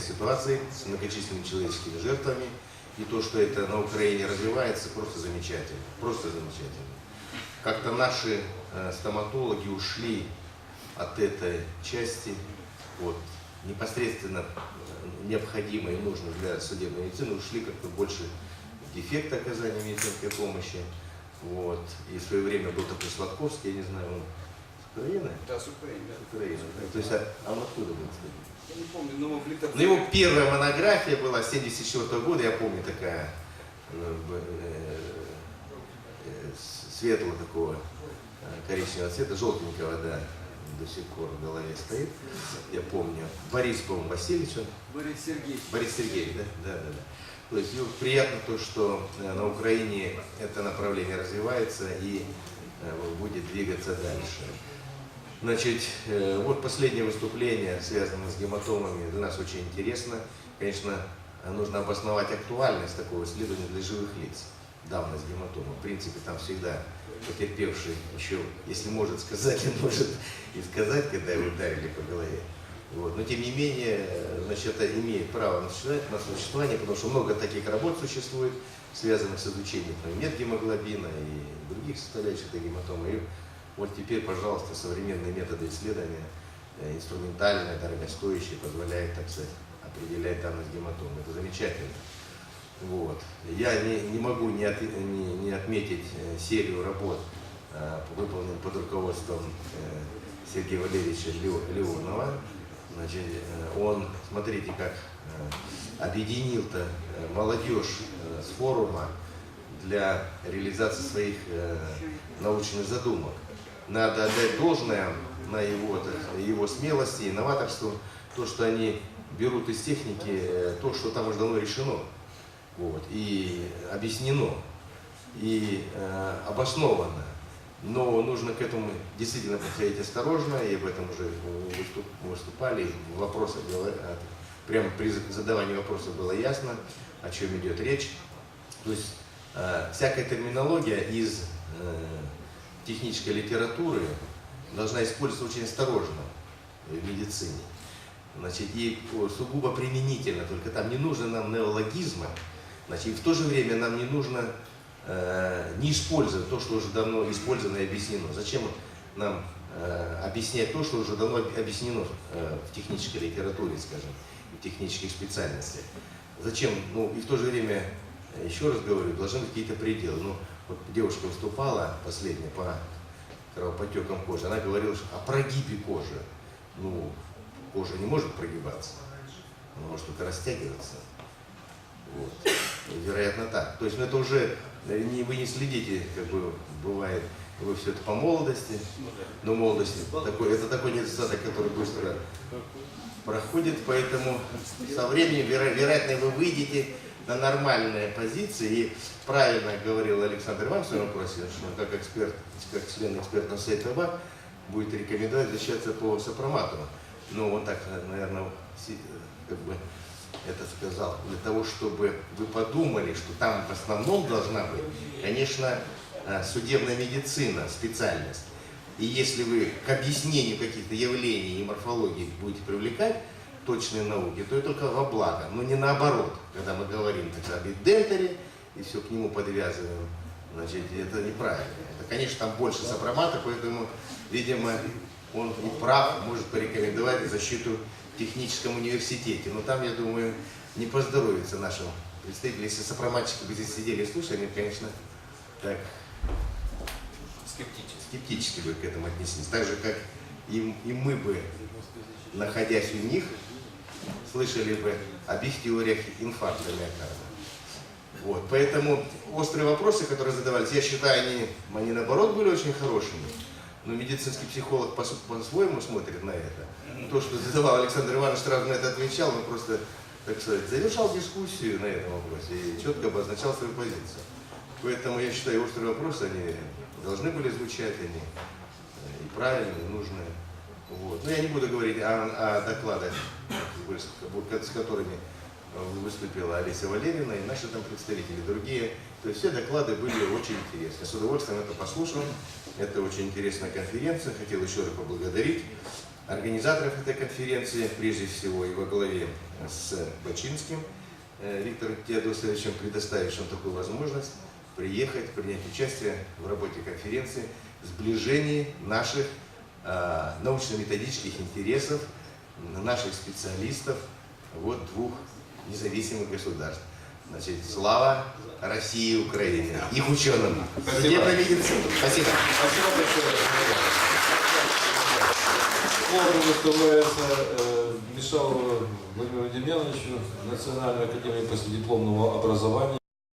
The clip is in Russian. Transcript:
чрезвычайной ситуацией с многочисленными человеческими жертвами. И то, что это на Украине развивается, просто замечательно. Просто замечательно. Как-то наши э, стоматологи ушли от этой части, вот, непосредственно э, необходимой и нужной для судебной медицины, ушли как-то больше в дефекты оказания медицинской помощи. Вот. И в свое время был такой Сладковский, я не знаю, он с Украины? Да, с Украины, да. С Украины. да. То есть, а, а он откуда был, кстати? Я не помню, но в литографии- Ну, его первая монография была 74 года, я помню, такая э, э, э, светлого такого коричневого цвета, желтенького, да, до сих пор в голове стоит, я помню. Борис, по-моему, Васильевич, он Борис Сергеевич. Борис Сергеевич, да? Да, да, да. То есть ну, приятно то, что на Украине это направление развивается и будет двигаться дальше. Значит, э, вот последнее выступление, связанное с гематомами, для нас очень интересно. Конечно, нужно обосновать актуальность такого исследования для живых лиц. Давность гематомы. В принципе, там всегда потерпевший еще, если может сказать, он может и сказать, когда его ударили по голове. Вот. Но тем не менее, значит, это имеет право на существование, потому что много таких работ существует, связанных с изучением например, медгемоглобина и других составляющих этой гематомы. Вот теперь, пожалуйста, современные методы исследования, э, инструментальные, дорогостоящие, позволяют, так сказать, определять данность гематомы. Это замечательно. Вот. Я не, не могу не, от- не- не отметить э, серию работ, э, выполненных под руководством Сергея Валерьевича Лео- Леонова. Значит, он, смотрите, как объединил-то молодежь с форума для реализации своих научных задумок. Надо отдать должное на его, сказать, его смелости и новаторству, то, что они берут из техники э, то, что там уже давно решено вот, и объяснено, и э, обосновано. Но нужно к этому действительно подходить осторожно, и об этом уже выступ- выступали, вопросы э, прямо при задавании вопросов было ясно, о чем идет речь. То есть э, всякая терминология из э, технической литературы должна использоваться очень осторожно в медицине. Значит, и сугубо применительно, только там не нужно нам неологизма, значит, и в то же время нам не нужно э, не использовать то, что уже давно использовано и объяснено. Зачем нам э, объяснять то, что уже давно объяснено э, в технической литературе, скажем, в технических специальностях? Зачем? Ну, и в то же время, э, еще раз говорю, должны быть какие-то пределы. Ну, вот девушка выступала последняя по кровопотекам кожи, она говорила что о прогибе кожи. Ну, кожа не может прогибаться, она может только растягиваться. Вот. Вероятно так. То есть ну, это уже э, не, вы не следите, как бы бывает, вы все это по молодости, но молодость такой, это такой недостаток, который быстро проходит, поэтому со временем, веро- вероятно, вы выйдете на нормальные позиции. И правильно говорил Александр Иванович в своем вопросе, что как эксперт, как член экспертного совета ВА, будет рекомендовать защищаться по сопромату. Ну, он так, наверное, как бы это сказал, для того, чтобы вы подумали, что там в основном должна быть, конечно, э, судебная медицина, специальность. И если вы к объяснению каких-то явлений и морфологии будете привлекать точные науки, то это только во благо, но не наоборот, когда мы говорим так, об идентере и все к нему подвязываем, значит, это неправильно. Это, конечно, там больше сопромата, поэтому, видимо, он и прав, может порекомендовать защиту в техническом университете. Но там, я думаю, не поздоровится нашим представителям. Если сопроматчики бы здесь сидели и слушали, они, конечно, так Скептически. скептически бы к этому отнеслись. Так же, как и, и мы бы, находясь у них, слышали бы об их теориях инфаркта миокарда. Вот, поэтому острые вопросы, которые задавались, я считаю, они, они наоборот были очень хорошими. Но медицинский психолог по- по-своему смотрит на это. То, что задавал Александр Иванович, сразу на это отвечал, он просто, так сказать, завершал дискуссию на этом вопросе и четко обозначал свою позицию. Поэтому я считаю, острые вопросы, они должны были звучать, они правильные, нужные. Вот. Но я не буду говорить о, о докладах, с которыми выступила Олеся Валерьевна и наши там представители, другие. То есть все доклады были очень интересны. С удовольствием это послушал. Это очень интересная конференция. Хотел еще раз поблагодарить организаторов этой конференции, прежде всего и во главе с Бачинским э, Виктором Теодосовичем, предоставившим такую возможность приехать, принять участие в работе конференции, сближении наших э, научно-методических интересов, наших специалистов вот двух независимых государств. Значит, слава России и Украине, их ученым. Спасибо. Спасибо. Спасибо большое. Слово предоставляется э, Мишалову Владимиру Демьяновичу, Национальной академии последипломного образования.